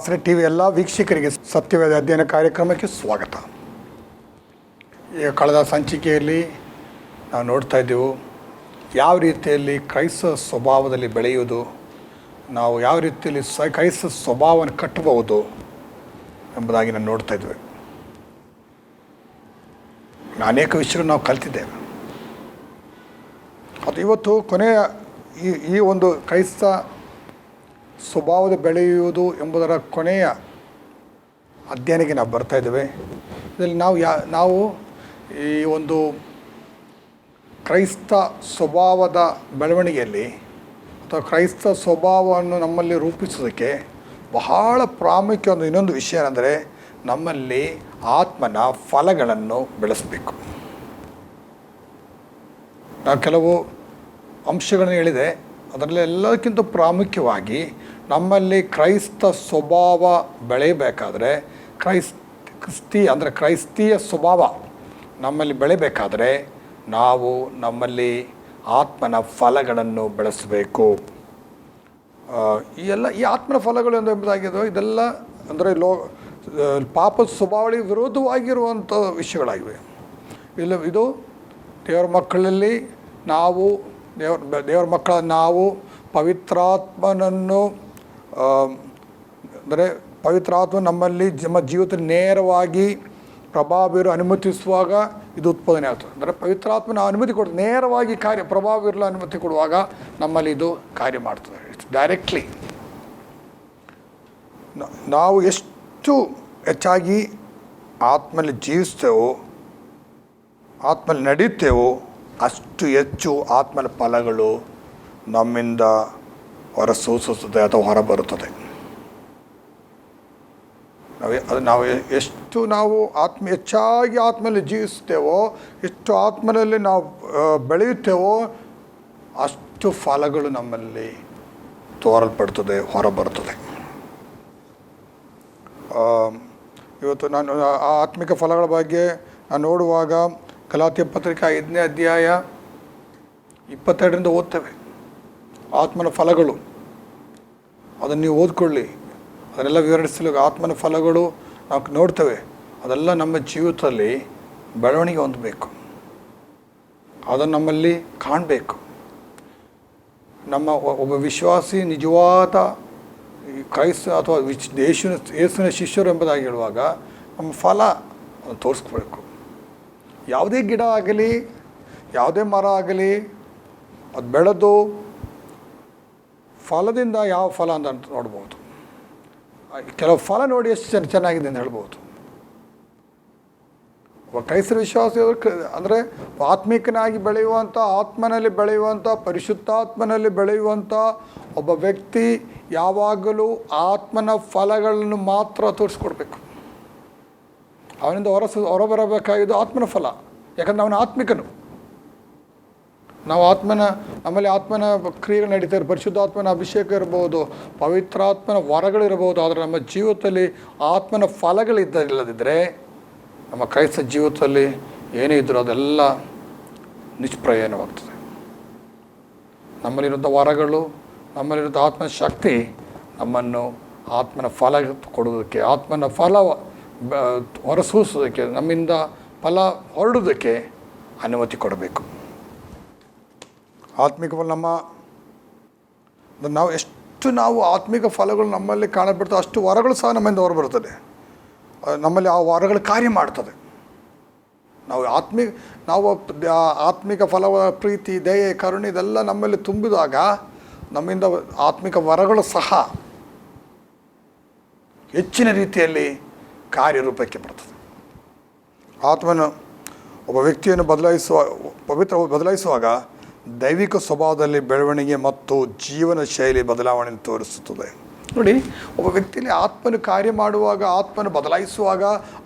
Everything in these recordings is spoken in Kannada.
ಆಸರೆ ಟಿ ವಿ ಎಲ್ಲ ವೀಕ್ಷಕರಿಗೆ ಸತ್ಯವೇದ ಅಧ್ಯಯನ ಕಾರ್ಯಕ್ರಮಕ್ಕೆ ಸ್ವಾಗತ. ಈಗ ಕಳೆದ ಸಂಚಿಕೆಯಲ್ಲಿ ನಾವು ನೋಡ್ತಾ ಇದ್ದೆವು, ಯಾವ ರೀತಿಯಲ್ಲಿ ಕ್ರೈಸ್ತ ಸ್ವಭಾವದಲ್ಲಿ ಬೆಳೆಯುವುದು, ನಾವು ಯಾವ ರೀತಿಯಲ್ಲಿ ಸ, ಕ್ರೈಸ್ತ ಸ್ವಭಾವವನ್ನು ಕಟ್ಟಬಹುದು ಎಂಬುದಾಗಿ ನಾವು ನೋಡ್ತಾ ಇದ್ವಿ ಅನೇಕ ವಿಷಯಗಳು ನಾವು ಕಲ್ತಿದ್ದೇವೆ. ಅದು ಇವತ್ತು ಕೊನೆಯ ಈ ಈ ಒಂದು ಕ್ರೈಸ್ತ ಸ್ವಭಾವದ ಬೆಳೆಯುವುದು ಎಂಬುದರ ಕೊನೆಯ ಅಧ್ಯಯನಕ್ಕೆ ನಾವು ಬರ್ತಾ ಇದ್ದೇವೆ. ಇದರಲ್ಲಿ ನಾವು ಯಾ, ನಾವು ಈ ಒಂದು ಕ್ರೈಸ್ತ ಸ್ವಭಾವದ ಬೆಳವಣಿಗೆಯಲ್ಲಿ ಅಥವಾ ಕ್ರೈಸ್ತ ಸ್ವಭಾವವನ್ನು ನಮ್ಮಲ್ಲಿ ರೂಪಿಸೋದಕ್ಕೆ ಬಹಳ ಪ್ರಾಮುಖ್ಯ ಒಂದು ಇನ್ನೊಂದು ವಿಷಯ ಏನಂದರೆ ನಮ್ಮಲ್ಲಿ ಆತ್ಮನ ಫಲಗಳನ್ನು ಬೆಳೆಸಬೇಕು. ನಾವು ಕೆಲವು ಅಂಶಗಳನ್ನು ಹೇಳಿದೆ. ಅದರಲ್ಲಿ ಎಲ್ಲಕ್ಕಿಂತ ಪ್ರಾಮುಖ್ಯವಾಗಿ ನಮ್ಮಲ್ಲಿ ಕ್ರೈಸ್ತ ಸ್ವಭಾವ ಬೆಳೆಯಬೇಕಾದ್ರೆ ಕ್ರೈಸ್, ಕ್ರಿಸ್ತಿ ಅಂದರೆ ಕ್ರೈಸ್ತೀಯ ಸ್ವಭಾವ ನಮ್ಮಲ್ಲಿ ಬೆಳೆಯಬೇಕಾದ್ರೆ ನಾವು ನಮ್ಮಲ್ಲಿ ಆತ್ಮನ ಫಲಗಳನ್ನು ಬೆಳೆಸಬೇಕು. ಈ ಎಲ್ಲ, ಈ ಆತ್ಮನ ಫಲಗಳು ಎಂದು ಎಂಬುದಾಗಿದ್ದು ಇದೆಲ್ಲ ಅಂದರೆ ಲೋ ಪಾಪದ ಸ್ವಭಾವಳಿ ವಿರೋಧವಾಗಿರುವಂಥ ವಿಷಯಗಳಾಗಿವೆ. ಇಲ್ಲ, ಇದು ದೇವರ ಮಕ್ಕಳಲ್ಲಿ ನಾವು ದೇವರ ದೇವ್ರ ಮಕ್ಕಳ ನಾವು ಪವಿತ್ರಾತ್ಮನನ್ನು ಅಂದರೆ ಪವಿತ್ರಾತ್ಮ ನಮ್ಮಲ್ಲಿ ನಮ್ಮ ಜೀವಿತ ನೇರವಾಗಿ ಪ್ರಭಾವ ಬೀರು ಅನುಮತಿಸುವಾಗ ಇದು ಉತ್ಪಾದನೆ ಆಗ್ತದೆ. ಅಂದರೆ ಪವಿತ್ರಾತ್ಮನ ಅನುಮತಿ ಕೊಡ್ತದೆ. ನೇರವಾಗಿ ಕಾರ್ಯ, ಪ್ರಭಾವ ಇರಲು ಅನುಮತಿ ಕೊಡುವಾಗ ನಮ್ಮಲ್ಲಿ ಇದು ಕಾರ್ಯ ಮಾಡ್ತದೆ. ಡೈರೆಕ್ಟ್ಲಿ ನಾವು ಎಷ್ಟು ಹೆಚ್ಚಾಗಿ ಆತ್ಮಲ್ಲಿ ಜೀವಿಸ್ತೇವೋ, ಆತ್ಮಲ್ಲಿ ನಡೆಯುತ್ತೇವೋ ಅಷ್ಟು ಹೆಚ್ಚು ಆತ್ಮನ ಫಲಗಳು ನಮ್ಮಿಂದ ಹೊರ ಸೂಸುತ್ತದೆ ಅಥವಾ ಹೊರಬರುತ್ತದೆ. ನಾವು ಅದು ನಾವು ಎಷ್ಟು ನಾವು ಆತ್ಮ ಹೆಚ್ಚಾಗಿ ಆತ್ಮಲ್ಲಿ ಜೀವಿಸ್ತೇವೋ ಎಷ್ಟು ಆತ್ಮನಲ್ಲಿ ನಾವು ಬೆಳೆಯುತ್ತೇವೋ, ಅಷ್ಟು ಫಲಗಳು ನಮ್ಮಲ್ಲಿ ತೋರಲ್ಪಡ್ತದೆ ಹೊರಬರ್ತದೆ ಇವತ್ತು ನಾನು ಆ ಆತ್ಮಿಕ ಫಲಗಳ ಬಗ್ಗೆ ನಾನು ನೋಡುವಾಗ ಗಲಾತ್ಯ ಪತ್ರಿಕೆ ಐದನೇ ಅಧ್ಯಾಯ ಇಪ್ಪತ್ತೆರಡರಿಂದ ಓದ್ತೇವೆ. ಆತ್ಮನ ಫಲಗಳು. ಅದನ್ನು ನೀವು ಓದ್ಕೊಳ್ಳಿ. ಅದನ್ನೆಲ್ಲ ವಿವರಿಸಲು ಆತ್ಮನ ಫಲಗಳು ನಾವು ನೋಡ್ತೇವೆ. ಅದೆಲ್ಲ ನಮ್ಮ ಜೀವಿತದಲ್ಲಿ ಬೆಳವಣಿಗೆ ಹೊಂದಬೇಕು. ಅದನ್ನು ನಮ್ಮಲ್ಲಿ ಕಾಣಬೇಕು. ನಮ್ಮ ಒಬ್ಬ ವಿಶ್ವಾಸಿ, ನಿಜವಾದ ಕ್ರೈಸ್ತ ಅಥವಾ ವಿಶ್, ದೇಶನ, ಯೇಸುವಿನ ಶಿಷ್ಯರು ಎಂಬುದಾಗಿ ಹೇಳುವಾಗ ನಮ್ಮ ಫಲ ತೋರಿಸ್ಕೊಬೇಕು ಯಾವುದೇ ಗಿಡ ಆಗಲಿ, ಯಾವುದೇ ಮರ ಆಗಲಿ, ಅದು ಬೆಳೆದು ಫಲದಿಂದ ಯಾವ ಫಲ ಅಂತ ನೋಡ್ಬೋದು. ಕೆಲವು ಫಲ ನೋಡಿ ಎಷ್ಟು ಚೆನ್ನ, ಚೆನ್ನಾಗಿದೆ ಅಂತ ಹೇಳ್ಬೋದು. ಒಬ್ಬ ಕ್ರೈಸ್ತ ವಿಶ್ವಾಸ ಅಂದರೆ ಆತ್ಮಿಕನಾಗಿ ಬೆಳೆಯುವಂಥ, ಆತ್ಮನಲ್ಲಿ ಬೆಳೆಯುವಂಥ, ಪರಿಶುದ್ಧಾತ್ಮನಲ್ಲಿ ಬೆಳೆಯುವಂಥ ಒಬ್ಬ ವ್ಯಕ್ತಿ ಯಾವಾಗಲೂ ಆತ್ಮನ ಫಲಗಳನ್ನು ಮಾತ್ರ ತೋರಿಸ್ಕೊಡ್ಬೇಕು. ಅವನಿಂದ ಹೊರ ಹೊರಬರಬೇಕಾಗಿದ್ದು ಆತ್ಮನ ಫಲ. ಯಾಕಂದ್ರೆ ಅವನ ಆತ್ಮಿಕನು. ನಾವು ಆತ್ಮನ, ನಮ್ಮಲ್ಲಿ ಆತ್ಮನ ಕ್ರಿಯೆಗಳು ನಡೀತಾರೆ, ಪರಿಶುದ್ಧಾತ್ಮನ ಅಭಿಷೇಕ ಇರ್ಬೋದು, ಪವಿತ್ರಾತ್ಮನ ವರಗಳಿರ್ಬೋದು, ಆದರೆ ನಮ್ಮ ಜೀವಿತದಲ್ಲಿ ಆತ್ಮನ ಫಲಗಳು ಇಲ್ಲದಿದ್ದರೆ ನಮ್ಮ ಕ್ರೈಸ್ತ ಜೀವಿತದಲ್ಲಿ ಏನೇ ಇದ್ದರೂ ಅದೆಲ್ಲ ನಿಷ್ಪ್ರಯೋಜನವಾಗ್ತದೆ. ನಮ್ಮಲ್ಲಿರುವಂಥ ವರಗಳು, ನಮ್ಮಲ್ಲಿರುವಂಥ ಆತ್ಮನ ಶಕ್ತಿ ನಮ್ಮನ್ನು ಆತ್ಮನ ಫಲ ಕೊಡೋದಕ್ಕೆ ಆತ್ಮನ ಫಲ ಹೊರಸೂಸೋದಕ್ಕೆ ನಮ್ಮಿಂದ ಫಲ ಹೊರಡೋದಕ್ಕೆ ಅನುಮತಿ ಕೊಡಬೇಕು. ಆತ್ಮಿಕ ಫಲ ನಮ್ಮ ನಾವು ಎಷ್ಟು ನಾವು ಆತ್ಮಿಕ ಫಲಗಳು ನಮ್ಮಲ್ಲಿ ಕಾಣಬಿಡ್ತದೆ ಅಷ್ಟು ವರಗಳು ಸಹ ನಮ್ಮಿಂದ ಹೊರಬರ್ತದೆ ನಮ್ಮಲ್ಲಿ ಆ ವರಗಳು ಕಾರ್ಯ ಮಾಡ್ತದೆ. ನಾವು ಆತ್ಮಿಕ ನಾವು ಆತ್ಮಿಕ ಫಲವ, ಪ್ರೀತಿ, ದಯೆ, ಕರುಣೆ ಇದೆಲ್ಲ ನಮ್ಮಲ್ಲಿ ತುಂಬಿದಾಗ ನಮ್ಮಿಂದ ಆತ್ಮಿಕ ವರಗಳು ಸಹ ಹೆಚ್ಚಿನ ರೀತಿಯಲ್ಲಿ ಕಾರ್ಯರೂಪಕ್ಕೆ ಬರ್ತದೆ. ಆತ್ಮನ ಒಬ್ಬ ವ್ಯಕ್ತಿಯನ್ನು ಬದಲಾಯಿಸುವ ಪವಿತ್ರ ಬದಲಾಯಿಸುವಾಗ ದೈವಿಕ ಸ್ವಭಾವದಲ್ಲಿ ಬೆಳವಣಿಗೆ ಮತ್ತು ಜೀವನ ಶೈಲಿ ಬದಲಾವಣೆ ತೋರಿಸುತ್ತದೆ. ನೋಡಿ ಒಬ್ಬ ವ್ಯಕ್ತಿಯಲ್ಲಿ ಆತ್ಮನ ಕಾರ್ಯ ಮಾಡುವಾಗ ಆತ್ಮನ ಬದಲಾಯಿಸುವಾಗ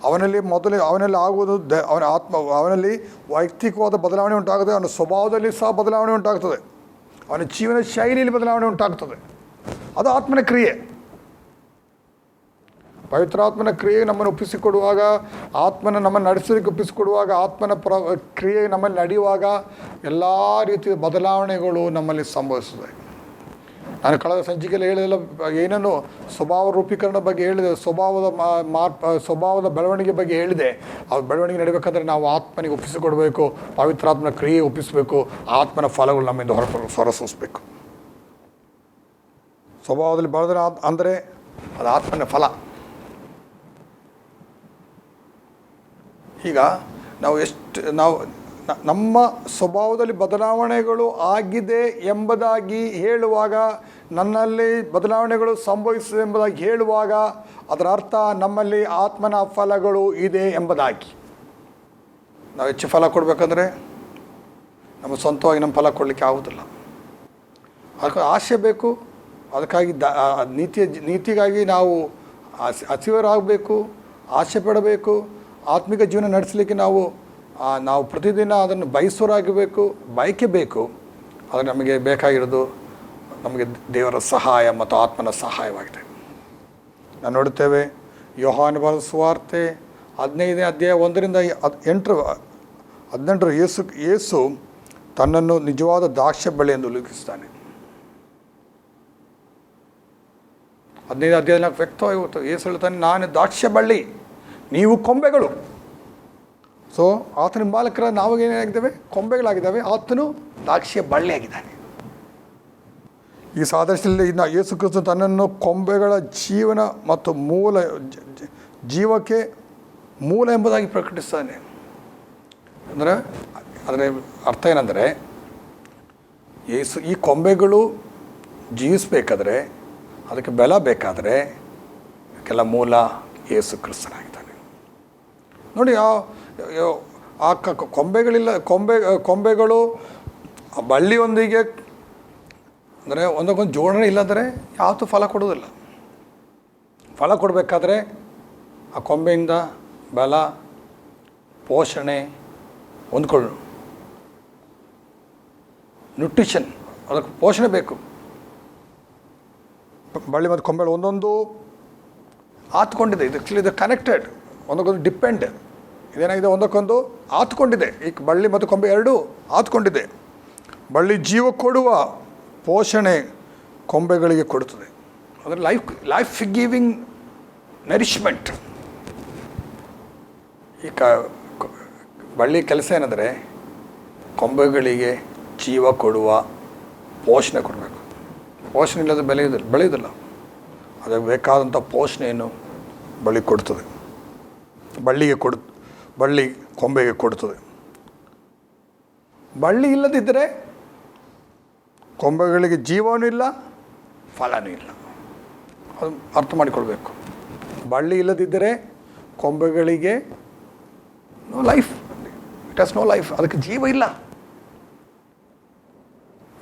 ಅವನಲ್ಲಿ ಮೊದಲೇ ಅವನಲ್ಲಿ ಆಗುವುದು ದ ಅವನ ಆತ್ಮ ಅವನಲ್ಲಿ ವೈಯಕ್ತಿಕವಾದ ಬದಲಾವಣೆ ಉಂಟಾಗುತ್ತದೆ ಅವನ ಸ್ವಭಾವದಲ್ಲಿ ಸಹ ಬದಲಾವಣೆ ಉಂಟಾಗ್ತದೆ ಅವನ ಜೀವನ ಶೈಲಿಯಲ್ಲಿ ಬದಲಾವಣೆ ಉಂಟಾಗ್ತದೆ ಅದು ಆತ್ಮನ ಕ್ರಿಯೆ. ಪವಿತ್ರಾತ್ಮನ ಕ್ರಿಯೆ ನಮ್ಮನ್ನು ಒಪ್ಪಿಸಿಕೊಡುವಾಗ, ಆತ್ಮನ ನಮ್ಮನ್ನು ನಡೆಸೋದಕ್ಕೆ ಒಪ್ಪಿಸಿಕೊಡುವಾಗ, ಆತ್ಮನ ಪ್ರ ಕ್ರಿಯೆ ನಮ್ಮಲ್ಲಿ ನಡೆಯುವಾಗ ಎಲ್ಲ ರೀತಿಯ ಬದಲಾವಣೆಗಳು ನಮ್ಮಲ್ಲಿ ಸಂಭವಿಸುತ್ತದೆ ನಾನು ಕಳೆದ ಸಂಚಿಕೆಯಲ್ಲಿ ಹೇಳಿದೆಲ್ಲ ಏನೇನು ಸ್ವಭಾವ ರೂಪೀಕರಣ ಬಗ್ಗೆ ಹೇಳಿದೆ, ಸ್ವಭಾವದ ಮಾರ್ಪ, ಸ್ವಭಾವದ ಬೆಳವಣಿಗೆ ಬಗ್ಗೆ ಹೇಳಿದೆ. ಆ ಬೆಳವಣಿಗೆ ನಡಿಬೇಕಂದ್ರೆ ನಾವು ಆತ್ಮನಿಗೆ ಒಪ್ಪಿಸಿಕೊಡ್ಬೇಕು, ಪವಿತ್ರಾತ್ಮನ ಕ್ರಿಯೆ ಒಪ್ಪಿಸಬೇಕು, ಆತ್ಮನ ಫಲಗಳು ನಮ್ಮಿಂದ ಹೊರ ಹೊರಸೂಸಬೇಕು. ಸ್ವಭಾವದಲ್ಲಿ ಬೆಳೆದ್ರೆ ಅಂದರೆ ಅದು ಆತ್ಮನ ಫಲ. ಈಗ ನಾವು ಎಷ್ಟು, ನಾವು ನಮ್ಮ ಸ್ವಭಾವದಲ್ಲಿ ಬದಲಾವಣೆಗಳು ಆಗಿದೆ ಎಂಬುದಾಗಿ ಹೇಳುವಾಗ, ನನ್ನಲ್ಲಿ ಬದಲಾವಣೆಗಳು ಸಂಭವಿಸಿದೆ ಎಂಬುದಾಗಿ ಹೇಳುವಾಗ, ಅದರ ಅರ್ಥ ನಮ್ಮಲ್ಲಿ ಆತ್ಮನ ಫಲಗಳು ಇದೆ ಎಂಬುದಾಗಿ. ನಾವು ಹೆಚ್ಚು ಫಲ ಕೊಡಬೇಕಂದ್ರೆ ನಮ್ಮ ಸ್ವಂತವಾಗಿ ನಮ್ಮ ಫಲ ಕೊಡಲಿಕ್ಕೆ ಆಗೋದಿಲ್ಲ. ಅದಕ್ಕೆ ಆಸೆ ಬೇಕು, ಅದಕ್ಕಾಗಿ ದ ನೀತಿಯ, ನೀತಿಗಾಗಿ ನಾವು ಹಸಿ ಹಸಿವರಾಗಬೇಕು, ಆಸೆ ಪಡಬೇಕು ಆತ್ಮಿಕ ಜೀವನ ನಡೆಸಲಿಕ್ಕೆ ನಾವು ನಾವು ಪ್ರತಿದಿನ ಅದನ್ನು ಬಯಸೋರಾಗಬೇಕು ಬಯಕೆ ಬೇಕು ಅದು ನಮಗೆ ಬೇಕಾಗಿರೋದು ನಮಗೆ ದೇವರ ಸಹಾಯ ಮತ್ತು ಆತ್ಮನ ಸಹಾಯವಾಗಿದೆ. ನಾವು ನೋಡುತ್ತೇವೆ, ಯೋಹಾನ ಬರೆದ ಸುವಾರ್ತೆ ಹದಿನೈದನೇ ಅಧ್ಯಾಯ ಒಂದರಿಂದ ಎಂಟರು, ಹದಿನೆಂಟರ ಯೇಸು ಯೇಸು ತನ್ನನ್ನು ನಿಜವಾದ ದ್ರಾಕ್ಷ ಬೆಳೆ ಎಂದು ಉಲ್ಲೇಖಿಸ್ತಾನೆ ಹದಿನೈದು ಅಧ್ಯಾಯ ವ್ಯಕ್ತವಾಗಿ ಏಸು ಯೇಸು ಹೇಳ್ತಾನೆ, ನಾನು ದ್ರಾಕ್ಷ ಬಳ್ಳಿ. ನೀವು ಕೊಂಬೆಗಳು. ಸೊ ಆತನ ಬಾಲಕರ ನಾವು ಏನಾಗಿದ್ದೇವೆ? ಕೊಂಬೆಗಳಾಗಿದ್ದಾವೆ. ಆತನು ದ್ರಾಕ್ಷಿಯ ಬಳ್ಳಿಯಾಗಿದ್ದಾನೆ. ಈ ಸಾದೃಶ್ಯದಲ್ಲಿ ಇನ್ನು ಯೇಸು ಕ್ರಿಸ್ತು ತನ್ನನ್ನು ಕೊಂಬೆಗಳ ಜೀವನ ಮತ್ತು ಮೂಲ ಜೀವಕ್ಕೆ ಮೂಲ ಎಂಬುದಾಗಿ ಪ್ರಕಟಿಸ್ತಾನೆ. ಅಂದರೆ, ಅದರ ಅರ್ಥ ಏನಂದರೆ, ಯೇಸು ಈ ಕೊಂಬೆಗಳು ಜೀವಿಸಬೇಕಾದ್ರೆ, ಅದಕ್ಕೆ ಬೆಲ ಬೇಕಾದರೆ, ಕೆಲ ಮೂಲ ಯೇಸು ಕ್ರಿಸ್ತನಾಗಿದ್ದಾನೆ ನೋಡಿ, ಆ ಆ ಕೊಂಬೆಗಳಿಲ್ಲ, ಕೊಂಬೆ ಕೊಂಬೆಗಳು ಬಳ್ಳಿಯೊಂದಿಗೆ ಅಂದರೆ ಒಂದಕ್ಕೊಂದು ಜೋಡಣೆ ಇಲ್ಲಂದರೆ ಯಾವತ್ತೂ ಫಲ ಕೊಡೋದಿಲ್ಲ ಫಲ ಕೊಡಬೇಕಾದ್ರೆ ಆ ಕೊಂಬೆಯಿಂದ ಬಲ, ಪೋಷಣೆ ಹೊಂದ್ಕೊಳ್ಳು ನ್ಯೂಟ್ರಿಷನ್ ಅದಕ್ಕೆ ಪೋಷಣೆ ಬೇಕು. ಬಳ್ಳಿ ಮತ್ತು ಕೊಂಬೆಗಳು ಒಂದೊಂದು ಆತ್ಕೊಂಡಿದೆ. ಇದು ಇದು ಕನೆಕ್ಟೆಡ್ ಒಂದಕ್ಕೊಂದು ಡಿಪೆಂಡ್ ಇದೇನಾಗಿದೆ? ಒಂದಕ್ಕೊಂದು ಆತ್ಕೊಂಡಿದೆ. ಈ ಬಳ್ಳಿ ಮತ್ತು ಕೊಂಬೆ ಎರಡೂ ಆತ್ಕೊಂಡಿದೆ. ಬಳ್ಳಿ ಜೀವ ಕೊಡುವ ಪೋಷಣೆ ಕೊಂಬೆಗಳಿಗೆ ಕೊಡುತ್ತದೆ. ಅಂದರೆ ಲೈಫ್ ಲೈಫ್ ಗಿವಿಂಗ್ ನರಿಶ್ಮೆಂಟ್ ಈ ಕ- ಬಳ್ಳಿ ಕೆಲಸ ಏನಂದರೆ ಕೊಂಬೆಗಳಿಗೆ ಜೀವ ಕೊಡುವ ಪೋಷಣೆ ಕೊಡಬೇಕು. ಪೋಷಣೆ ಇಲ್ಲದೆ ಬೆಳೆಯೋದಿಲ್ಲ ಬೆಳೆಯೋದಿಲ್ಲ. ಅದಕ್ಕೆ ಬೇಕಾದಂಥ ಪೋಷಣೆಯನ್ನು ಬಳಿ ಕೊಡ್ತದೆ. ಬಳ್ಳಿಗೆ ಕೊಡು, ಬಳ್ಳಿ ಕೊಂಬೆಗೆ ಕೊಡ್ತದೆ. ಬಳ್ಳಿ ಇಲ್ಲದಿದ್ದರೆ ಕೊಂಬೆಗಳಿಗೆ ಜೀವನೂ ಇಲ್ಲ, ಫಲನೂ ಇಲ್ಲ. ಅದು ಅರ್ಥ ಮಾಡಿಕೊಳ್ಬೇಕು. ಬಳ್ಳಿ ಇಲ್ಲದಿದ್ದರೆ ಕೊಂಬೆಗಳಿಗೆ no life it has no life ಅದಕ್ಕೆ ಜೀವ ಇಲ್ಲ.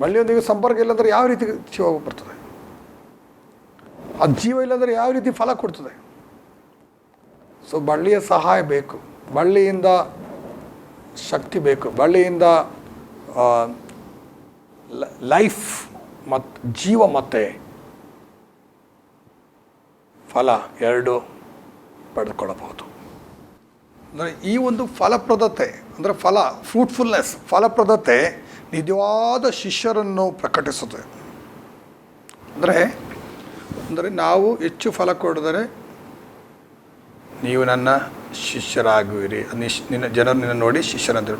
ಬಳ್ಳಿಯೊಂದಿಗೆ ಸಂಪರ್ಕ ಇಲ್ಲಂದ್ರೆ ಯಾವ ರೀತಿ ಜೀವ ಬರ್ತದೆ? ಆ ಜೀವ ಇಲ್ಲಂದ್ರೆ ಯಾವ ರೀತಿ ಫಲ ಕೊಡ್ತದೆ? ಸೊ ಬಳ್ಳಿಯ ಸಹಾಯ ಬೇಕು. ಬಳ್ಳಿಯಿಂದ ಶಕ್ತಿ ಬೇಕು. ಬಳ್ಳಿಯಿಂದ ಲೈಫ್ ಮತ್ತು ಜೀವ ಮತ್ತೆ ಫಲ ಎರಡು ಪಡೆದುಕೊಳ್ಳಬಹುದು. ಅಂದರೆ ಈ ಒಂದು ಫಲಪ್ರದತೆ, ಅಂದರೆ ಫಲ ಫ್ರೂಟ್ಫುಲ್ನೆಸ್ ಫಲಪ್ರದತೆ ನಿಜವಾದ ಶಿಷ್ಯರನ್ನು ಪ್ರಕಟಿಸುತ್ತದೆ ಅಂದರೆ ಅಂದರೆ ನಾವು ಹೆಚ್ಚು ಫಲ ಕೊಡಿದರೆ ನೀವು ನನ್ನ ಶಿಷ್ಯರಾಗುವಿರಿ. ನಿಶ್, ನಿನ್ನ, ಜನರು ನಿನ್ನ ನೋಡಿ ಶಿಷ್ಯರಂತ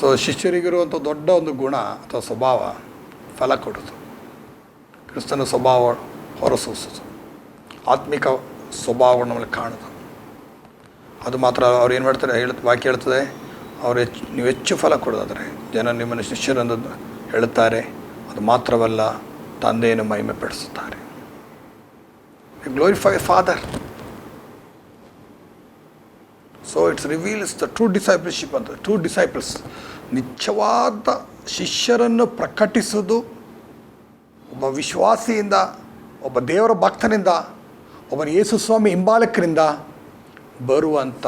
ಸೊ ಶಿಷ್ಯರಿಗಿರುವಂಥ ದೊಡ್ಡ ಒಂದು ಗುಣ ಅಥವಾ ಸ್ವಭಾವ ಫಲ ಕೊಡೋದು ಕ್ರಿಸ್ತನ ಸ್ವಭಾವ ಹೊರಸೂಸೋದು ಆತ್ಮಿಕ ಸ್ವಭಾವವನ್ನು ನಮ್ಮಲ್ಲಿ ಕಾಣೋದು ಅದು ಮಾತ್ರ ಅವ್ರು ಏನು ಮಾಡ್ತಾರೆ? ಹೇಳ ವಾಕ್ಯ ಹೇಳ್ತದೆ ಅವ್ರು ಹೆಚ್ಚು, ನೀವು ಹೆಚ್ಚು ಫಲ ಕೊಡೋದಾದರೆ ಜನ ನಿಮ್ಮನ್ನು ಶಿಷ್ಯರಂದು ಹೇಳುತ್ತಾರೆ. ಅದು ಮಾತ್ರವಲ್ಲ, ತಂದೆಯನ್ನು ಮಹಿಮೆ ಪಡಿಸುತ್ತಾರೆ glorify father so it's reveals the true discipleship ಅಂತ ಟ್ರೂ ಡಿಸೈಪಲ್ಸ್ ನಿಜವಾದ ಶಿಷ್ಯರನ್ನು ಪ್ರಕಟಿಸೋದು ಒಬ್ಬ ವಿಶ್ವಾಸಿಯಿಂದ, ಒಬ್ಬ ದೇವರ ಭಕ್ತನಿಂದ, ಒಬ್ಬ ಯೇಸು ಸ್ವಾಮಿ ಹಿಂಬಾಲಕರಿಂದ ಬರುವಂಥ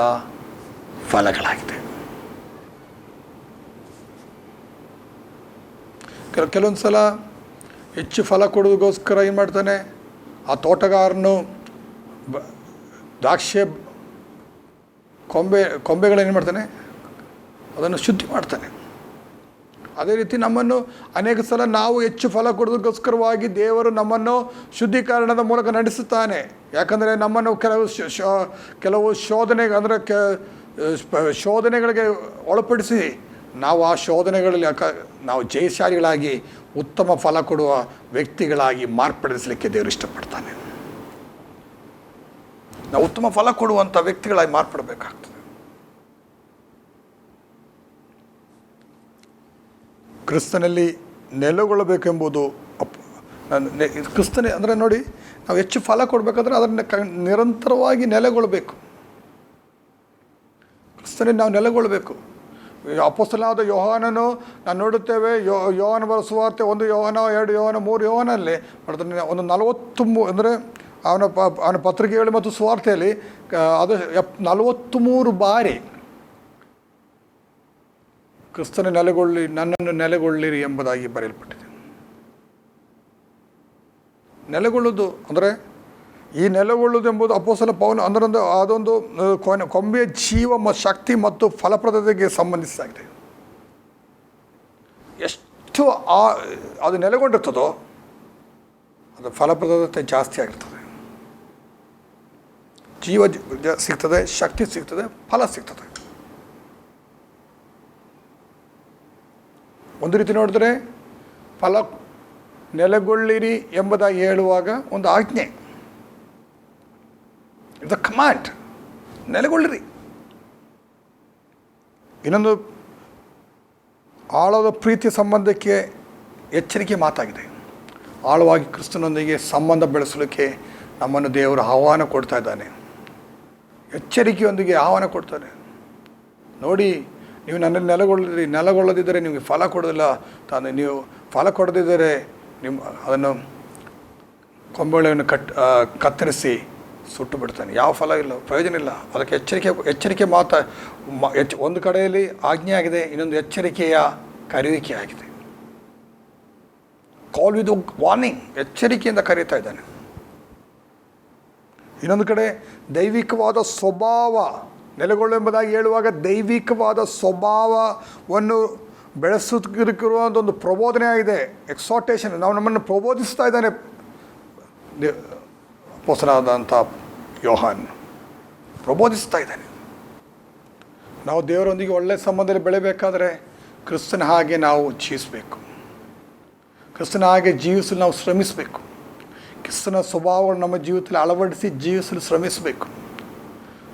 ಫಲಗಳಾಗಿದೆ. ಕೆಲ ಕೆಲವೊಂದು ಸಲ ಹೆಚ್ಚು ಫಲ ಕೊಡೋದಕ್ಕೋಸ್ಕರ ಏನು ಮಾಡ್ತಾನೆ? ಆ ತೋಟಗಾರನು ಬ, ದ್ರಾಕ್ಷಿ ಕೊಂಬೆ, ಕೊಂಬೆಗಳೇನು ಮಾಡ್ತಾನೆ? ಅದನ್ನು ಶುದ್ಧಿ ಮಾಡ್ತಾನೆ. ಅದೇ ರೀತಿ ನಮ್ಮನ್ನು ಅನೇಕ ಸಲ ನಾವು ಹೆಚ್ಚು ಫಲ ಕೊಡೋದಕ್ಕೋಸ್ಕರವಾಗಿ ದೇವರು ನಮ್ಮನ್ನು ಶುದ್ಧೀಕರಣದ ಮೂಲಕ ನಡೆಸುತ್ತಾನೆ. ಯಾಕಂದರೆ ನಮ್ಮನ್ನು ಕೆಲವು ಕೆಲವು ಶೋಧನೆ, ಅಂದರೆ ಶೋಧನೆಗಳಿಗೆ ಒಳಪಡಿಸಿ ನಾವು ಆ ಶೋಧನೆಗಳಲ್ಲಿ ಅಕ, ನಾವು ಜಯಶಾಲಿಗಳಾಗಿ ಉತ್ತಮ ಫಲ ಕೊಡುವ ವ್ಯಕ್ತಿಗಳಾಗಿ ಮಾರ್ಪಡಿಸಲಿಕ್ಕೆ ದೇವರು ಇಷ್ಟಪಡ್ತಾನೆ. ನಾವು ಉತ್ತಮ ಫಲ ಕೊಡುವಂಥ ವ್ಯಕ್ತಿಗಳಾಗಿ ಮಾರ್ಪಡಬೇಕಾಗ್ತದೆ. ಕ್ರಿಸ್ತನಲ್ಲಿ ನೆಲೆಗೊಳ್ಳಬೇಕೆಂಬುದು ಅಪ್ ಕ್ರಿಸ್ತನೇ, ಅಂದರೆ ನೋಡಿ, ನಾವು ಹೆಚ್ಚು ಫಲ ಕೊಡಬೇಕಾದ್ರೆ ಅದನ್ನು ನಿರಂತರವಾಗಿ ನೆಲೆಗೊಳ್ಳಬೇಕು. ಕ್ರಿಸ್ತನಲ್ಲಿ ನಾವು ನೆಲೆಗೊಳ್ಳಬೇಕು. ಈ ಅಪೋಸ್ತಲನಾದ ಯೋಹಾನನು, ನಾನು ನೋಡುತ್ತೇವೆ, ಯೋ, ಯೋಹಾನ ಬರೋ ಸುವಾರ್ತೆ ಒಂದು ಯೋಹಾನ, ಎರಡು ಯೋಹಾನ, ಮೂರು ಯೋಹಾನಲ್ಲಿ ಒಂದು ನಲವತ್ತು ಮೂ, ಅಂದರೆ ಅವನ ಪ, ಅವನ ಪತ್ರಿಕೆಗಳು ಮತ್ತು ಸುವಾರ್ತೆಯಲ್ಲಿ ಅದು ಎಪ್, ನಲವತ್ತು ಮೂರು ಬಾರಿ ಕ್ರಿಸ್ತನ ನೆಲೆಗೊಳ್ಳಿ, ನನ್ನನ್ನು ನೆಲೆಗೊಳ್ಳಿರಿ ಎಂಬುದಾಗಿ ಬರೆಯಲ್ಪಟ್ಟಿದೆ. ನೆಲೆಗೊಳ್ಳೋದು ಅಂದರೆ ಈ ನೆಲೆಗೊಳ್ಳುವುದು ಅಪ್ಪೋಸಲ ಪವನ ಅದರೊಂದು, ಅದೊಂದು ಕೊನೆ ಕೊಂಬೆಯ ಜೀವ ಮ, ಶಕ್ತಿ ಮತ್ತು ಫಲಪ್ರದತೆಗೆ ಸಂಬಂಧಿಸಿದಾಗಿದೆ. ಎಷ್ಟು ಆ, ಅದು ನೆಲೆಗೊಂಡಿರ್ತದೋ, ಅದು ಫಲಪ್ರದತೆ ಜಾಸ್ತಿ ಆಗಿರ್ತದೆ. ಜೀವ ಸಿಗ್ತದೆ, ಶಕ್ತಿ ಸಿಗ್ತದೆ, ಫಲ ಸಿಗ್ತದೆ. ಒಂದು ರೀತಿ ನೋಡಿದ್ರೆ, ಫಲ ನೆಲೆಗೊಳ್ಳಿರಿ ಎಂಬುದಾಗಿ ಹೇಳುವಾಗ ಒಂದು ಆಜ್ಞೆ. ಇದು ಕಮಾಂಡ್ ನೆಲೆಗೊಳ್ಳಿರಿ ಇನ್ನೊಂದು ಆಳದ ಪ್ರೀತಿ ಸಂಬಂಧಕ್ಕೆ ಎಚ್ಚರಿಕೆ ಮಾತಾಗಿದೆ ಆಳವಾಗಿ ಕ್ರಿಸ್ತನೊಂದಿಗೆ ಸಂಬಂಧ ಬೆಳೆಸಲಿಕ್ಕೆ ನಮ್ಮನ್ನು ದೇವರು ಆಹ್ವಾನ ಕೊಡ್ತಾ ಇದ್ದಾನೆ ಎಚ್ಚರಿಕೆಯೊಂದಿಗೆ ಆಹ್ವಾನ ಕೊಡ್ತಾನೆ ನೋಡಿ ನೀವು ನನ್ನಲ್ಲಿ ನೆಲೆಗೊಳ್ಳಿರಿ ನೆಲೆಗೊಳ್ಳದಿದ್ದರೆ ನಿಮಗೆ ಫಲ ಕೊಡೋದಿಲ್ಲ ತಾನು ನೀವು ಫಲ ಕೊಡದಿದ್ದರೆ ನಿಮ್ಮ ಅದನ್ನು ಕೊಂಬಳೆಯನ್ನು ಕಟ್ ಕತ್ತರಿಸಿ ಸುಟ್ಟು ಬಿಡ್ತಾನೆ. ಯಾವ ಫಲ ಇಲ್ಲ, ಪ್ರಯೋಜನ ಇಲ್ಲ. ಅದಕ್ಕೆ ಎಚ್ಚರಿಕೆ ಎಚ್ಚರಿಕೆ ಮಾತಾ ಎಚ್, ಒಂದು ಕಡೆಯಲ್ಲಿ ಆಜ್ಞೆ ಆಗಿದೆ, ಇನ್ನೊಂದು ಎಚ್ಚರಿಕೆಯ ಕರೆಯುವಿಕೆ ಆಗಿದೆ. ಕಾಲ್ ವಿದ್ ವಾರ್ನಿಂಗ್ ಎಚ್ಚರಿಕೆಯಿಂದ ಕರೀತಾ ಇದ್ದಾನೆ. ಇನ್ನೊಂದು ಕಡೆ, ದೈವಿಕವಾದ ಸ್ವಭಾವ, ನೆಲೆಗೊಳ್ಳು ಎಂಬುದಾಗಿ ಹೇಳುವಾಗ ದೈವಿಕವಾದ ಸ್ವಭಾವವನ್ನು ಬೆಳೆಸುತ್ತಿರುವಂಥ ಒಂದು ಪ್ರಬೋಧನೆ ಆಗಿದೆ ಎಕ್ಸಾಟೇಷನ್ ನಾವು ನಮ್ಮನ್ನು ಪ್ರಬೋಧಿಸ್ತಾ ಇದ್ದಾನೆ. ಅಪೊಸ್ತಲನಾದಂಥ ಯೋಹಾನ್ ಪ್ರಬೋಧಿಸ್ತಾ ಇದ್ದಾನೆ. ನಾವು ದೇವರೊಂದಿಗೆ ಒಳ್ಳೆಯ ಸಂಬಂಧದಲ್ಲಿ ಬೆಳೆಯಬೇಕಾದ್ರೆ ಕ್ರಿಸ್ತನ ಹಾಗೆ ನಾವು ಜೀವಿಸಬೇಕು. ಕ್ರಿಸ್ತನ ಹಾಗೆ ಜೀವಿಸಲು ನಾವು ಶ್ರಮಿಸಬೇಕು. ಕ್ರಿಸ್ತನ ಸ್ವಭಾವವನ್ನು ನಮ್ಮ ಜೀವಿತದಲ್ಲಿ ಅಳವಡಿಸಿ ಜೀವಿಸಲು ಶ್ರಮಿಸಬೇಕು.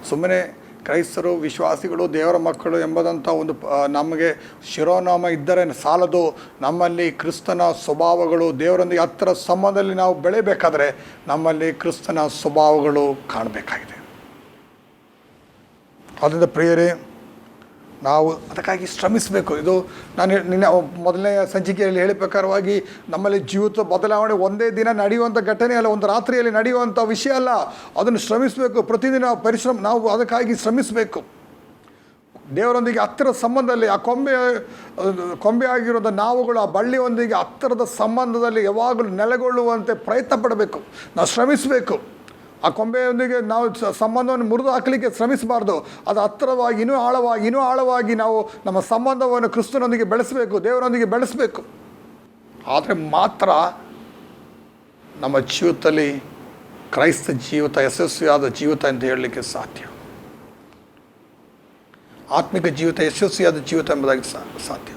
ಸುಮ್ಮನೆ ಕ್ರೈಸ್ತರು, ವಿಶ್ವಾಸಿಗಳು, ದೇವರ ಮಕ್ಕಳು ಎಂಬುದಂಥ ಒಂದು ನಮಗೆ ಶಿರೋನಾಮ ಇದ್ದರೆ ಸಾಲದು. ನಮ್ಮಲ್ಲಿ ಕ್ರಿಸ್ತನ ಸ್ವಭಾವಗಳು ದೇವರೊಂದಿಗೆ ಹತ್ತಿರ ಸಂಬಂಧದಲ್ಲಿ ನಾವು ಬೆಳೆಯಬೇಕಾದ್ರೆ ನಮ್ಮಲ್ಲಿ ಕ್ರಿಸ್ತನ ಸ್ವಭಾವಗಳು ಕಾಣಬೇಕಾಗಿದೆ. ಅದರಿಂದ ಪ್ರಿಯರೇ ನಾವು ಅದಕ್ಕಾಗಿ ಶ್ರಮಿಸಬೇಕು. ಇದು ನಾನು ನಿನ್ನೆ ಮೊದಲನೇ ಸಂಚಿಕೆಯಲ್ಲಿ ಹೇಳಿ ಪ್ರಕಾರವಾಗಿ ನಮ್ಮಲ್ಲಿ ಜೀವಿತ ಬದಲಾವಣೆ ಒಂದೇ ದಿನ ನಡೆಯುವಂಥ ಘಟನೆ ಅಲ್ಲ, ಒಂದು ರಾತ್ರಿಯಲ್ಲಿ ನಡೆಯುವಂಥ ವಿಷಯ ಅಲ್ಲ. ಅದನ್ನು ಶ್ರಮಿಸಬೇಕು. ಪ್ರತಿದಿನ ಪರಿಶ್ರಮ, ನಾವು ಅದಕ್ಕಾಗಿ ಶ್ರಮಿಸಬೇಕು. ದೇವರೊಂದಿಗೆ ಹತ್ತಿರದ ಸಂಬಂಧದಲ್ಲಿ, ಆ ಕೊಂಬೆ ಕೊಂಬೆ ಆಗಿರೋದ ನಾವುಗಳು, ಆ ಬಳ್ಳಿಯೊಂದಿಗೆ ಹತ್ತಿರದ ಸಂಬಂಧದಲ್ಲಿ ಯಾವಾಗಲೂ ನೆಲೆಗೊಳ್ಳುವಂತೆ ಪ್ರಯತ್ನ ಪಡಬೇಕು. ನಾವು ಶ್ರಮಿಸಬೇಕು. ಆ ಕೊಂಬೆಯೊಂದಿಗೆ ನಾವು ಸಂಬಂಧವನ್ನು ಮುರಿದು ಹಾಕಲಿಕ್ಕೆ ಶ್ರಮಿಸಬಾರ್ದು. ಅದು ಹತ್ತಿರವಾಗಿ, ಇನ್ನೂ ಆಳವಾಗಿ ಇನ್ನೂ ಆಳವಾಗಿ ನಾವು ನಮ್ಮ ಸಂಬಂಧವನ್ನು ಕ್ರಿಸ್ತನೊಂದಿಗೆ ಬೆಳೆಸಬೇಕು, ದೇವರೊಂದಿಗೆ ಬೆಳೆಸಬೇಕು. ಆದರೆ ಮಾತ್ರ ನಮ್ಮ ಜೀವಿತದಲ್ಲಿ ಕ್ರೈಸ್ತ ಜೀವಿತ, ಯಶಸ್ವಿಯಾದ ಜೀವಿತ ಅಂತ ಹೇಳಲಿಕ್ಕೆ ಸಾಧ್ಯ. ಆತ್ಮಿಕ ಜೀವಿತ, ಯಶಸ್ವಿಯಾದ ಜೀವಿತ ಎಂಬುದಾಗಿ ಸಾಧ್ಯ.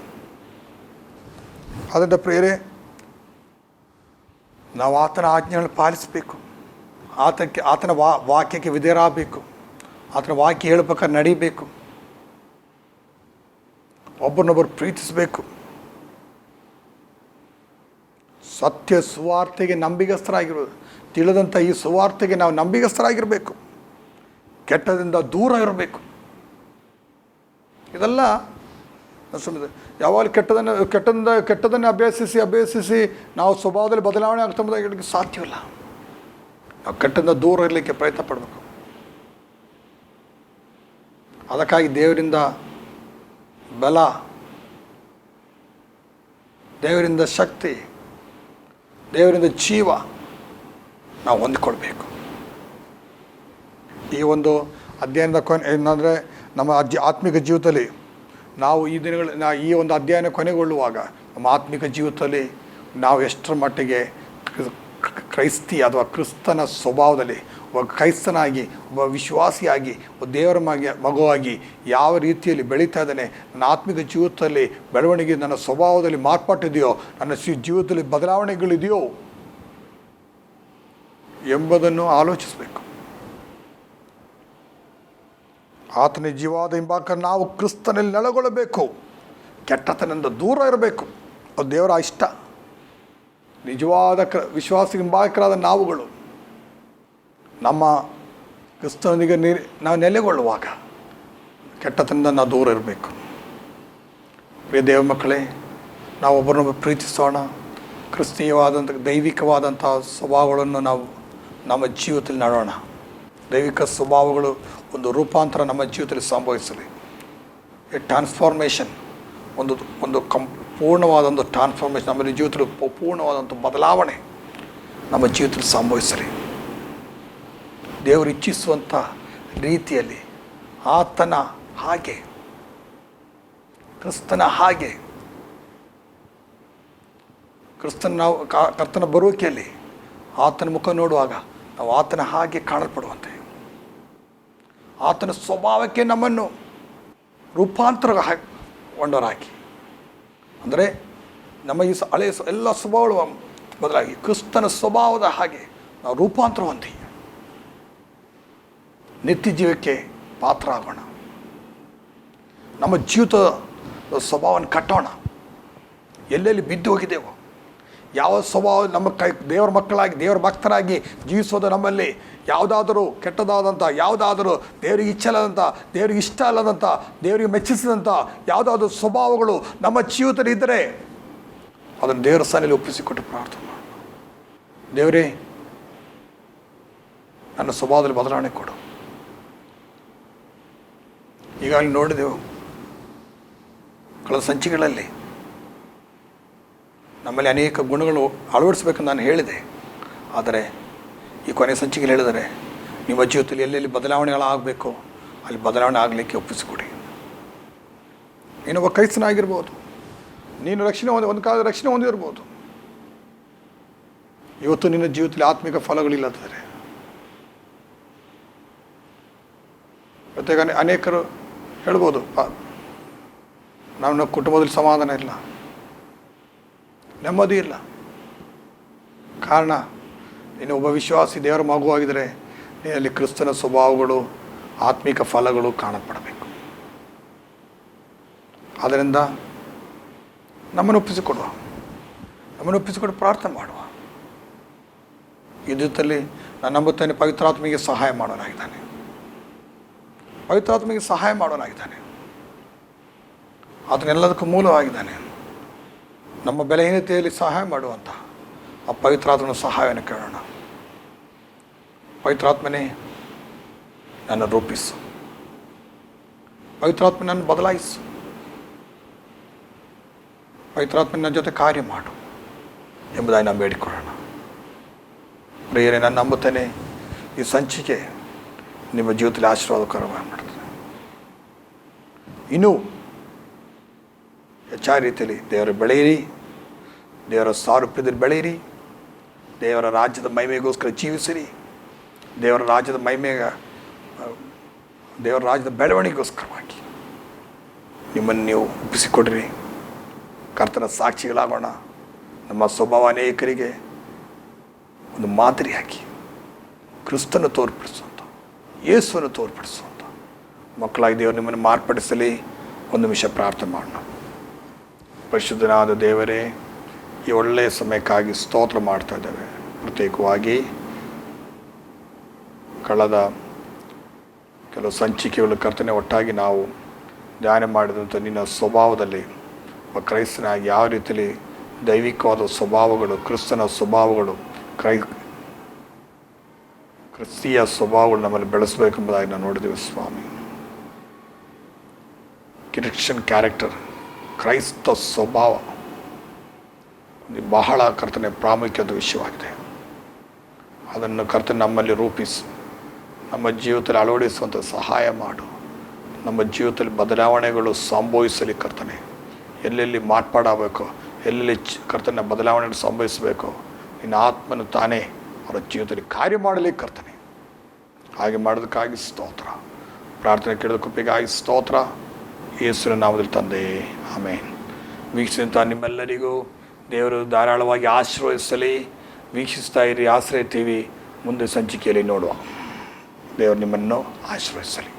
ಅದರಿಂದ ಪ್ರೇರೆ ನಾವು ಆತನ ಆಜ್ಞೆಗಳನ್ನು ಪಾಲಿಸಬೇಕು. ಆತಕ್ಕೆ, ಆತನ ವಾ, ವಾಕ್ಯಕ್ಕೆ ವಿಧೇರಾಗಬೇಕು ಆತನ ವಾಕ್ಯ ಹೇಳ್ಬೇಕಾದ್ರೆ ನಡಿಬೇಕು. ಒಬ್ಬರನ್ನೊಬ್ಬರು ಪ್ರೀತಿಸಬೇಕು. ಸತ್ಯ ಸುವಾರ್ತೆಗೆ ನಂಬಿಗಸ್ತರಾಗಿರೋದು ತಿಳಿದಂಥ ಈ ಸುವಾರ್ತೆಗೆ ನಾವು ನಂಬಿಗಸ್ತರಾಗಿರಬೇಕು ಕೆಟ್ಟದಿಂದ ದೂರ ಇರಬೇಕು. ಇದೆಲ್ಲ ಸುಮ್ಮನೆ ಯಾವಾಗ ಕೆಟ್ಟದನ್ನು, ಕೆಟ್ಟದಿಂದ, ಕೆಟ್ಟದನ್ನು ಅಭ್ಯಸಿಸಿ ಅಭ್ಯಸಿಸಿ ನಾವು ಸ್ವಭಾವದಲ್ಲಿ ಬದಲಾವಣೆ ಆಗ್ತಂಬುದಾಗಿ ಹೇಳಲಿಕ್ಕೆ ಸಾಧ್ಯವಿಲ್ಲ. ನಾವು ದೂರ ಇರಲಿಕ್ಕೆ ಪ್ರಯತ್ನ ಪಡಬೇಕು. ಅದಕ್ಕಾಗಿ ದೇವರಿಂದ ಬಲ, ದೇವರಿಂದ ಶಕ್ತಿ, ದೇವರಿಂದ ಜೀವ ನಾವು ಹೊಂದಿಕೊಳ್ಬೇಕು. ಈ ಒಂದು ಅಧ್ಯಯನದ ಕೊನೆ ಏನಂದರೆ ನಮ್ಮ ಅಜ್ಜಿ ಆತ್ಮಿಕ ಜೀವಿತದಲ್ಲಿ ನಾವು ಈ ದಿನಗಳ, ನಾ ಈ ಒಂದು ಅಧ್ಯಯನ ಕೊನೆಗೊಳ್ಳುವಾಗ ನಮ್ಮ ಆತ್ಮಿಕ ಜೀವಿತದಲ್ಲಿ ನಾವು ಎಷ್ಟರ ಮಟ್ಟಿಗೆ ಕ್ರೈಸ್ತಿ ಅಥವಾ ಕ್ರಿಸ್ತನ ಸ್ವಭಾವದಲ್ಲಿ ಒಬ್ಬ ಕ್ರೈಸ್ತನಾಗಿ, ಒಬ್ಬ ವಿಶ್ವಾಸಿಯಾಗಿ, ಒಬ್ಬ ದೇವರ ಮಗ ಮಗುವಾಗಿ ಯಾವ ರೀತಿಯಲ್ಲಿ ಬೆಳೀತಾ ಇದ್ದಾನೆ, ನನ್ನ ಆತ್ಮಿಕ ಜೀವಿತದಲ್ಲಿ ಬೆಳವಣಿಗೆ ನನ್ನ ಸ್ವಭಾವದಲ್ಲಿ ಮಾರ್ಪಾಟಿದೆಯೋ, ನನ್ನ ಜೀವಿತದಲ್ಲಿ ಬದಲಾವಣೆಗಳಿದೆಯೋ ಎಂಬುದನ್ನು ಆಲೋಚಿಸಬೇಕು. ಆತನ ಜೀವಾದ ಹಿಂಬಾಕ ನಾವು ಕ್ರಿಸ್ತನಲ್ಲಿ ನೆಲೆಗೊಳ್ಳಬೇಕು. ಕೆಟ್ಟತನದಿಂದ ದೂರ ಇರಬೇಕು. ಅದು ದೇವರ ಇಷ್ಟ. ನಿಜವಾದ ಕ್ರ ವಿಶ್ವಾಸ ಹಿಂಬಾಕರಾದ ನಾವುಗಳು, ನಮ್ಮ ಕ್ರಿಸ್ತನಿಗೆ ನೀ, ನಾವು ನೆಲೆಗೊಳ್ಳುವಾಗ ಕೆಟ್ಟತನದಿಂದ ನಾವು ದೂರ ಇರಬೇಕು. ಪ್ರಿಯ ದೇವ ಮಕ್ಕಳೇ, ನಾವು ಒಬ್ಬರನ್ನೊಬ್ಬರು ಪ್ರೀತಿಸೋಣ. ಕ್ರಿಸ್ತೀಯವಾದಂಥ ದೈವಿಕವಾದಂಥ ಸ್ವಭಾವಗಳನ್ನು ನಾವು ನಮ್ಮ ಜೀವಿತದಲ್ಲಿ ನಡೋಣ. ದೈವಿಕ ಸ್ವಭಾವಗಳು ಒಂದು ರೂಪಾಂತರ ನಮ್ಮ ಜೀವಿತದಲ್ಲಿ ಸಂಭವಿಸಲಿ. ಎ ಟ್ರಾನ್ಸ್ಫಾರ್ಮೇಷನ್, ಒಂದು ಒಂದು ಕಂ ಪೂರ್ಣವಾದಂಥ ಟ್ರಾನ್ಸ್ಫಾರ್ಮೇಷನ್ ನಮ್ಮ ಜೀವಿತದ ಪೂರ್ಣವಾದಂಥ ಬದಲಾವಣೆ ನಮ್ಮ ಜೀವಿತದಲ್ಲಿ ಸಂಭವಿಸಲಿ. ದೇವರು ಇಚ್ಛಿಸುವಂಥ ರೀತಿಯಲ್ಲಿ ಆತನ ಹಾಗೆ, ಕ್ರಿಸ್ತನ ಹಾಗೆ, ಕ್ರಿಸ್ತನ ನಾವು ಕರ್ತನ ಬರುವಿಕೆಯಲ್ಲಿ ಆತನ ಮುಖ ನೋಡುವಾಗ ನಾವು ಆತನ ಹಾಗೆ ಕಾಣಲ್ಪಡುವಂತೆ. ಆತನ ಸ್ವಭಾವಕ್ಕೆ ನಮ್ಮನ್ನು ರೂಪಾಂತರ ಕೊಂಡವರಾಗಿ. ಅಂದರೆ ನಮ್ಮ ಈ ಹಳೆಯ ಎಲ್ಲ ಸ್ವಭಾವಗಳು ಬದಲಾಗಿ ಕ್ರಿಸ್ತನ ಸ್ವಭಾವದ ಹಾಗೆ ನಾವು ರೂಪಾಂತರ ಹೊಂದಿ. ನಿತ್ಯ ಜೀವಕ್ಕೆ ಪಾತ್ರ ಆಗೋಣ ನಮ್ಮ ಜೀವಿತ ಸ್ವಭಾವವನ್ನು ಕಟ್ಟೋಣ. ಎಲ್ಲೆಲ್ಲಿ ಬಿದ್ದು ಹೋಗಿದ್ದೇವೋ ಯಾವ ಸ್ವಭಾವ ನಮ್ಮ ಕೈ, ದೇವರ ಮಕ್ಕಳಾಗಿ, ದೇವರ ಭಕ್ತರಾಗಿ ಜೀವಿಸೋದು ನಮ್ಮಲ್ಲಿ ಯಾವುದಾದರೂ ಕೆಟ್ಟದಾದಂಥ, ಯಾವುದಾದರೂ ದೇವರಿಗೆ ಇಚ್ಛಲ್ಲದಂಥ ದೇವರಿಗೆ ಇಷ್ಟ ಅಲ್ಲದಂಥ ದೇವರಿಗೆ ಮೆಚ್ಚಿಸಿದಂಥ ಯಾವುದಾದ್ರೂ ಸ್ವಭಾವಗಳು ನಮ್ಮ ಜೀವಿತರಿದ್ದರೆ ಅದನ್ನು ದೇವರ ಸಾಲಿನಲ್ಲಿ ಒಪ್ಪಿಸಿಕೊಟ್ಟು ಪ್ರಾರ್ಥನೆ ದೇವರೇ, ನನ್ನ ಸ್ವಭಾವದಲ್ಲಿ ಬದಲಾವಣೆ ಕೊಡು. ಈಗಾಗಲೇ ನೋಡಿದೆವು ಕಳೆದ ಸಂಚಿಕೆಗಳಲ್ಲಿ ನಮ್ಮಲ್ಲಿ ಅನೇಕ ಗುಣಗಳು ಅಳವಡಿಸ್ಬೇಕಂತ ನಾನು ಹೇಳಿದೆ. ಆದರೆ ಈ ಕೊನೆ ಸಂಚಿಕೆಯಲ್ಲಿ ಹೇಳಿದರೆ ನಿಮ್ಮ ಜೀವಿತದಲ್ಲಿ ಎಲ್ಲೆಲ್ಲಿ ಬದಲಾವಣೆಗಳಾಗಬೇಕು ಅಲ್ಲಿ ಬದಲಾವಣೆ ಆಗಲಿಕ್ಕೆ ಒಪ್ಪಿಸಿಕೊಡಿ. ನೀನೊಬ್ಬ ಕ್ರೈಸ್ತನಾಗಿರ್ಬೋದು. ನೀನು ರಕ್ಷಣೆ ಹೊಂದಿ, ಒಂದು ಕಾಲದ ರಕ್ಷಣೆ ಹೊಂದಿರ್ಬೋದು ಇವತ್ತು ನಿನ್ನ ಜೀವಿತದಲ್ಲಿ ಆತ್ಮಿಕ ಫಲಗಳಿಲ್ಲದಿದ್ದರೆ ಜೊತೆಗೆ ಅನೇ- ಅನೇಕರು ಹೇಳ್ಬೋದು, "ಪ- ನಮ್ಮ ಕುಟುಂಬದಲ್ಲಿ ಸಮಾಧಾನ ಇಲ್ಲ. ನೆಮ್ಮದಿ ಇಲ್ಲ. ಕಾರಣ, ನೀನು ಒಬ್ಬ ವಿಶ್ವಾಸಿ ದೇವರ ಮಗುವಾಗಿದ್ದರೆ ನೀನಲ್ಲಿ ಕ್ರಿಸ್ತನ ಸ್ವಭಾವಗಳು, ಆತ್ಮಿಕ ಫಲಗಳು ಕಾಣಪಡಬೇಕು ಆದ್ದರಿಂದ ನಮ್ಮನ್ನು ಒಪ್ಪಿಸಿಕೊಡುವ, ನಮ್ಮನ್ನು ಒಪ್ಪಿಸಿಕೊಟ್ಟು ಪ್ರಾರ್ಥನೆ ಮಾಡುವ. ಯುದ್ಧದಲ್ಲಿ ನಾನು ನಂಬುತ್ತೇನೆ ಪವಿತ್ರಾತ್ಮಿಗೆ ಸಹಾಯ ಮಾಡೋನಾಗಿದ್ದಾನೆ. ಪವಿತ್ರಾತ್ಮಿಗೆ ಸಹಾಯ ಮಾಡೋನಾಗಿದ್ದಾನೆ. ಆತನೆಲ್ಲದಕ್ಕೂ ಮೂಲವಾಗಿದ್ದಾನೆ. ನಮ್ಮ ಬೆಲೆಹೀನತೆಯಲ್ಲಿ ಸಹಾಯ ಮಾಡುವಂತಹ ಆ ಪವಿತ್ರಾತ್ಮನ ಸಹಾಯವನ್ನು ಕೇಳೋಣ. ಪವಿತ್ರಾತ್ಮನೇ ನನ್ನ ರೂಪಿಸು. ಪವಿತ್ರಾತ್ಮ ನನ್ನ ಬದಲಾಯಿಸು. ಪವಿತ್ರಾತ್ಮ ನನ್ನ ಜೊತೆ ಕಾರ್ಯ ಮಾಡು ಎಂಬುದಾಗಿ ನಾವು ಬೇಡಿಕೊಳ್ಳೋಣ. ಪ್ರಿಯರೇ ನಾನು ನಂಬುತ್ತೇನೆ ಈ ಸಂಚಿಕೆ ನಿಮ್ಮ ಜೀವಿತದಲ್ಲಿ ಆಶೀರ್ವಾದಕರವಾಗಿ ಮಾಡ್ತದೆ ಇನ್ನೂ ಹೆಚ್ಚಾದ ರೀತಿಯಲ್ಲಿ ದೇವರ ಬೆಳೆಯಿರಿ, ದೇವರ ಸಾರೂಪ್ಯದಲ್ಲಿ ಬೆಳೆಯಿರಿ, ದೇವರ ರಾಜ್ಯದ ಮಹಿಮೆಗೋಸ್ಕರ ಜೀವಿಸಿರಿ, ದೇವರ ರಾಜ್ಯದ ಮಹಿಮೆಗ ದೇವರ ರಾಜ್ಯದ ಬೆಳವಣಿಗೆಗೋಸ್ಕರವಾಗಿ ನಿಮ್ಮನ್ನು ನೀವು ಒಪ್ಪಿಸಿಕೊಡ್ರಿ. ಕರ್ತನ ಸಾಕ್ಷಿಗಳಾಗೋಣ. ನಮ್ಮ ಸ್ವಭಾವ ಅನೇಕರಿಗೆ ಒಂದು ಮಾದರಿಯಾಗಿ ಕ್ರಿಸ್ತನ ತೋರ್ಪಡಿಸುವಂಥ, ಯೇಸುವನ್ನು ತೋರ್ಪಡಿಸುವಂಥ ಮಕ್ಕಳಾಗಿ ದೇವರು ನಿಮ್ಮನ್ನು ಮಾರ್ಪಡಿಸಲಿ. ಒಂದು ನಿಮಿಷ ಪ್ರಾರ್ಥನೆ ಮಾಡೋಣ. ಪರಿಶುದ್ಧನಾದ ದೇವರೇ, ಈ ಒಳ್ಳೆಯ ಸಮಯಕ್ಕಾಗಿ ಸ್ತೋತ್ರ ಮಾಡ್ತಾ ಇದ್ದೇವೆ. ಪ್ರತ್ಯೇಕವಾಗಿ ಕಳೆದ ಕೆಲವು ಸಂಚಿಕೆಗಳು ಕರ್ತನೆ, ಒಟ್ಟಾಗಿ ನಾವು ಧ್ಯಾನ ಮಾಡಿದಂಥ ನಿನ್ನ ಸ್ವಭಾವದಲ್ಲಿ ಒಬ್ಬ ಯಾವ ರೀತಿಯಲ್ಲಿ ದೈವಿಕವಾದ ಸ್ವಭಾವಗಳು, ಕ್ರಿಸ್ತನ ಸ್ವಭಾವಗಳು, ಕ್ರೈ ಕ್ರಿಸ್ತೀಯ ಸ್ವಭಾವಗಳು ನಮ್ಮಲ್ಲಿ ಬೆಳೆಸಬೇಕೆಂಬುದಾಗಿ ನಾವು ನೋಡಿದ್ದೀವಿ ಸ್ವಾಮಿ. ಕ್ರಿಶ್ಚಿಯನ್ ಕ್ಯಾರೆಕ್ಟರ್ ಕ್ರೈಸ್ತ ಸ್ವಭಾವ. ಬಹಳ ಕರ್ತನೆ ಪ್ರಾಮುಖ್ಯದ ವಿಷಯವಾಗಿದೆ. ಅದನ್ನು ಕರ್ತನೆ ನಮ್ಮಲ್ಲಿ ರೂಪಿಸು. ನಮ್ಮ ಜೀವಿತದಲ್ಲಿ ಅಳವಡಿಸುವಂಥ ಸಹಾಯ ಮಾಡು. ನಮ್ಮ ಜೀವಿತದಲ್ಲಿ ಬದಲಾವಣೆಗಳು ಸಂಭವಿಸಲಿ ಕರ್ತನೆ. ಎಲ್ಲೆಲ್ಲಿ ಮಾರ್ಪಾಡಬೇಕು ಎಲ್ಲೆಲ್ಲಿ ಕರ್ತನ ಬದಲಾವಣೆಗಳು ಸಂಭವಿಸಬೇಕು, ನಿನ್ನ ಆತ್ಮನು ತಾನೇ ಅವರ ಜೀವಿತದಲ್ಲಿ ಕಾರ್ಯ ಮಾಡಲಿ ಕರ್ತನೆ. ಹಾಗೆ ಮಾಡೋದಕ್ಕಾಗಿ ಸ್ತೋತ್ರ. ಪ್ರಾರ್ಥನೆ ಕೇಳಿದ ಕುಪ್ಪಿಗಾಗಿ ಸ್ತೋತ್ರ. ಯೇಸುವಿನ ನಾಮದಲ್ಲಿ ತಂದೆ. ಆಮೇನ್. ವೀಕ್ಷಿಸಿದಂಥ ನಿಮ್ಮೆಲ್ಲರಿಗೂ ದೇವರು ಧಾರಾಳವಾಗಿ ಆಶ್ರಯಿಸಲಿ ವೀಕ್ಷಿಸ್ತಾ ಇರಿ ಆಶ್ರಯಿತೀವಿ ಮುಂದೆ ಸಂಚಿಕೆಯಲ್ಲಿ ನೋಡುವ. ದೇವರು ನಿಮ್ಮನ್ನು ಆಶೀರ್ವದಿಸಲಿ.